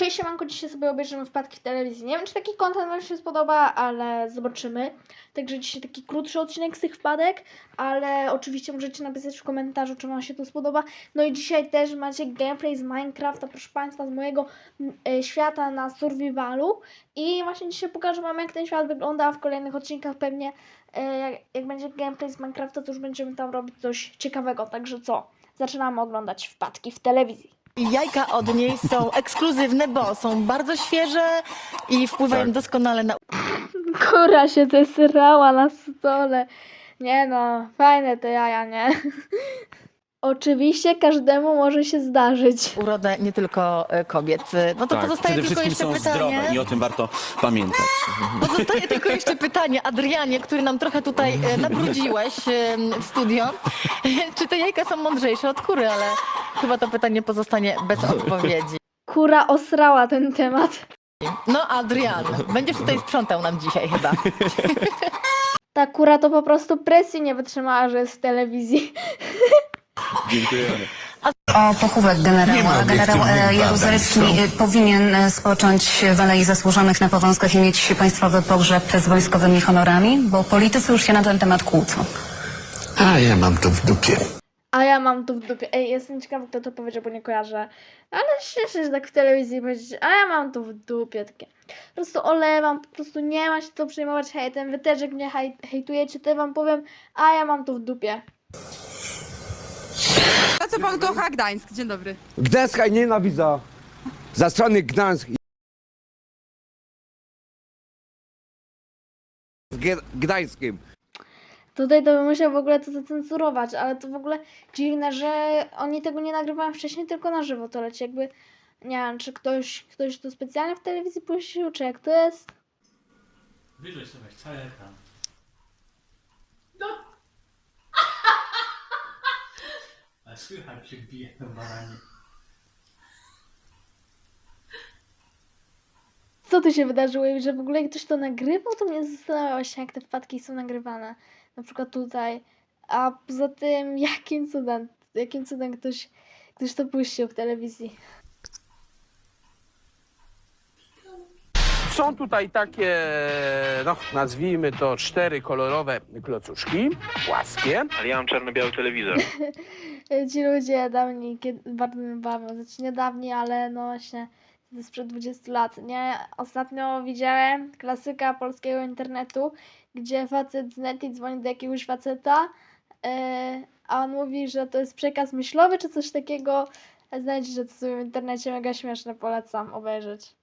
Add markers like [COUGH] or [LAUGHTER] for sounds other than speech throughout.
Cześć, siemanko, dzisiaj sobie obejrzymy wpadki w telewizji. Nie wiem, czy taki content Wam się spodoba, ale zobaczymy. Także dzisiaj taki krótszy odcinek z tych wpadek, ale oczywiście możecie napisać w komentarzu, czy Wam się to spodoba. No i dzisiaj też macie gameplay z Minecrafta, proszę Państwa, z mojego e, świata na survivalu. I właśnie dzisiaj pokażę Wam, jak ten świat wygląda, a w kolejnych odcinkach pewnie, e, jak, jak będzie gameplay z Minecrafta, to już będziemy tam robić coś ciekawego. Także co? Zaczynamy oglądać wpadki w telewizji. I Jajka od niej są ekskluzywne, bo są bardzo świeże i wpływają Tak. doskonale na Kura się zesrała na stole. Nie no, fajne te jaja, nie? Oczywiście każdemu może się zdarzyć. urodę nie tylko e, kobiet. No to tak, pozostaje przede tylko wszystkim jeszcze są pytanie. zdrowe i o tym warto pamiętać. Pozostaje tylko jeszcze pytanie, Adrianie, który nam trochę tutaj e, nabrudziłeś e, w studio. [LAUGHS] Czy te jajka są mądrzejsze od kury, ale chyba to pytanie pozostanie bez odpowiedzi. Kura osrała ten temat. No Adrian, będziesz tutaj sprzątał nam dzisiaj chyba. Ta kura to po prostu presji nie wytrzymała, że jest w telewizji. [LAUGHS] Dziękujemy. O pochówek generała. Generał e, Jaruzelski e, powinien e, spocząć w Alei Zasłużonych na Powązkach i mieć państwowy pogrzeb z wojskowymi honorami, bo politycy już się na ten temat kłócą. A ja mam to w dupie. A ja mam to w dupie. Ej, jestem ciekawa, kto to powiedział, bo nie kojarzę. Ale śmiesznie, że tak w telewizji powiedzieć, a ja mam to w dupie. Takie. Po prostu olewam, po prostu nie ma się co przejmować hejtem. Wy też jak mnie hej, hejtujecie, to ja wam powiem, a ja mam to w dupie. Co pan kocha Gdańsk? Dzień dobry. Gdańska nienawidzę. Za strony Gdańsk. Z G- Gdańskim. Tutaj to bym musiał w ogóle to zacenzurować, ale to w ogóle dziwne, że oni tego nie nagrywają wcześniej, tylko na żywo to leci. Jakby, nie wiem, czy ktoś, ktoś to specjalnie w telewizji puścił, czy jak to jest. Wyżej sobie cały ekran. No. A słychać jak bije na baranie. Co tu się wydarzyło i że w ogóle ktoś to nagrywał, to mnie zastanawia właśnie, jak te wpadki są nagrywane. Na przykład tutaj. A poza tym, jakim cudem, jakim cudem ktoś, ktoś to puścił w telewizji. Są tutaj takie, no nazwijmy to cztery kolorowe klocuszki, płaskie. Ale ja mam czarno-biały telewizor. [LAUGHS] Ci ludzie dawni, kiedy, bardzo mnie bawią. Znaczy nie dawni, ale no właśnie to jest sprzed 20 lat. Nie, ostatnio widziałem klasyka polskiego internetu, gdzie facet z neti dzwoni do jakiegoś faceta, yy, a on mówi, że to jest przekaz myślowy czy coś takiego. Znajdziecie to sobie w internecie, mega śmieszne, polecam obejrzeć.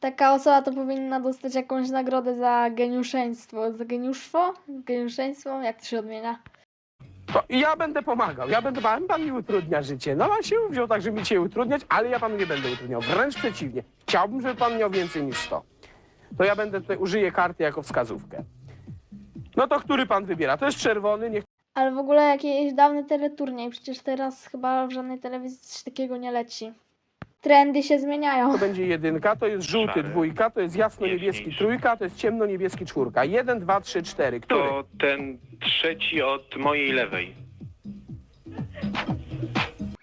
Taka osoba to powinna dostać jakąś nagrodę za geniuszeństwo. Za geniuszstwo? Geniuszeństwo? Jak to się odmienia? To ja będę pomagał, ja będę pan, pan mi utrudnia życie. No pan się wziął tak, żeby mi cię utrudniać, ale ja panu nie będę utrudniał. Wręcz przeciwnie. Chciałbym, żeby pan miał więcej niż 100. To ja będę tutaj, użyję karty jako wskazówkę. No to który pan wybiera? To jest czerwony, niech Ale w ogóle jakieś dawne teleturniej, przecież teraz chyba w żadnej telewizji coś takiego nie leci. Trendy się zmieniają. to będzie jedynka, to jest żółty Szary. dwójka, to jest jasno-niebieski Jaśniejszy. trójka, to jest ciemno-niebieski czwórka. Jeden, dwa, trzy, cztery. Który? To ten trzeci od mojej lewej.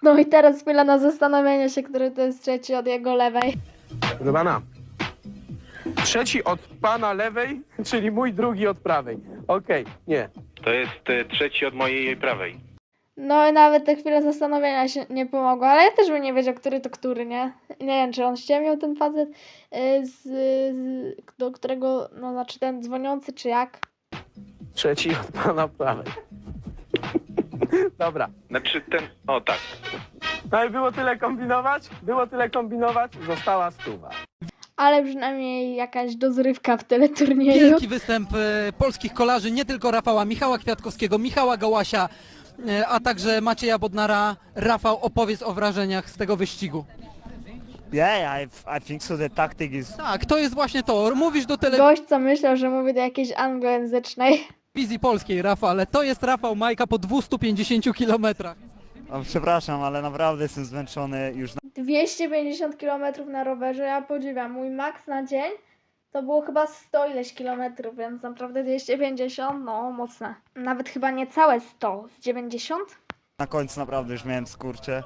No i teraz chwila na zastanowienie się, który to jest trzeci od jego lewej. Proszę pana. Trzeci od pana lewej, [LAUGHS] czyli mój drugi od prawej. Okej, nie. To jest e, trzeci od mojej prawej. No i nawet te chwile zastanowienia się nie pomogło, ale ja też bym nie wiedział, który to który, nie? Nie wiem, czy on ściemniał ten facet, y, z, z, do którego, no znaczy ten dzwoniący, czy jak. Trzeci od pana prawej. Dobra. Znaczy ten. O tak. No i było tyle kombinować? Było tyle kombinować? Została stuwa. Ale przynajmniej jakaś dozrywka w teleturnieju. Wielki występ e, polskich kolarzy, nie tylko Rafała, Michała Kwiatkowskiego, Michała Gałasia, e, a także Macieja Bodnara. Rafał, opowiedz o wrażeniach z tego wyścigu. Yeah, I, I think so. The tactic is Tak, to jest właśnie to. Mówisz do Gość, co myślał, że mówi do jakiejś anglojęzycznej. telewizji polskiej, Rafał, ale to jest Rafał Majka po 250 kilometrach. O, przepraszam, ale naprawdę jestem zmęczony już 250 km na rowerze, ja podziwiam. Mój maks na dzień to było chyba 100 ileś kilometrów, więc naprawdę 250, no mocne. Nawet chyba nie całe 100, z 90? na końcu naprawdę już miałem skurcze.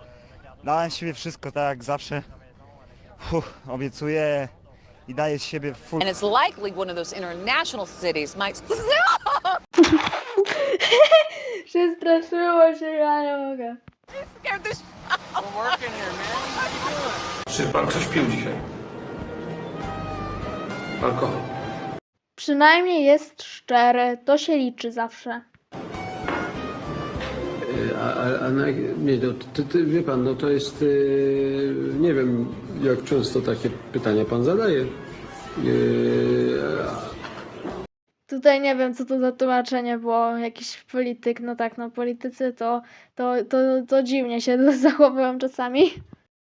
Dałem z siebie wszystko tak jak zawsze. Uff, obiecuję i daję z siebie full. And it's likely one of those international cities might... [LAUGHS] Przestraszyło się, ja nie mogę. Czy pan coś pił dzisiaj? Alkohol. Przynajmniej jest szczery, to się liczy zawsze. A, a, a na, nie, no, ty, ty, wie pan, no to jest, yy, nie wiem, jak często takie pytania pan zadaje. Yy, Tutaj nie wiem, co to za tłumaczenie było, jakiś polityk, no tak, no politycy to, to, to, to dziwnie się [LAUGHS] zachowują czasami.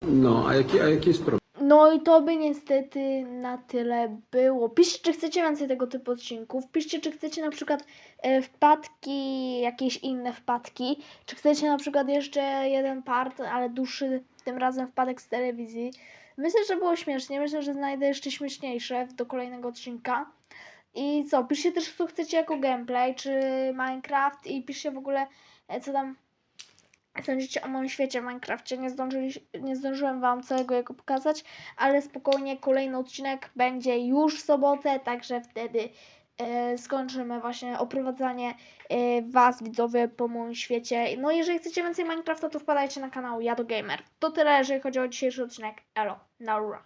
no, a jaki, a jaki jest problem? No i to by niestety na tyle było. Piszcie, czy chcecie więcej tego typu odcinków. Piszcie, czy chcecie na przykład e, wpadki, jakieś inne wpadki. Czy chcecie na przykład jeszcze jeden part, ale dłuższy, tym razem wpadek z telewizji. Myślę, że było śmiesznie. Myślę, że znajdę jeszcze śmieszniejsze do kolejnego odcinka. I co, piszcie też, co chcecie jako gameplay, czy Minecraft i piszcie w ogóle, e, co tam sądzicie o moim świecie w Minecrafcie. Nie, zdążyli, nie zdążyłem Wam całego jego pokazać, ale spokojnie, kolejny odcinek będzie już w sobotę, także wtedy e, skończymy właśnie oprowadzanie e, Was, widzowie, po moim świecie. No jeżeli chcecie więcej Minecrafta, to wpadajcie na kanał Jado Gamer. To tyle, jeżeli chodzi o dzisiejszy odcinek. Elo, Naura.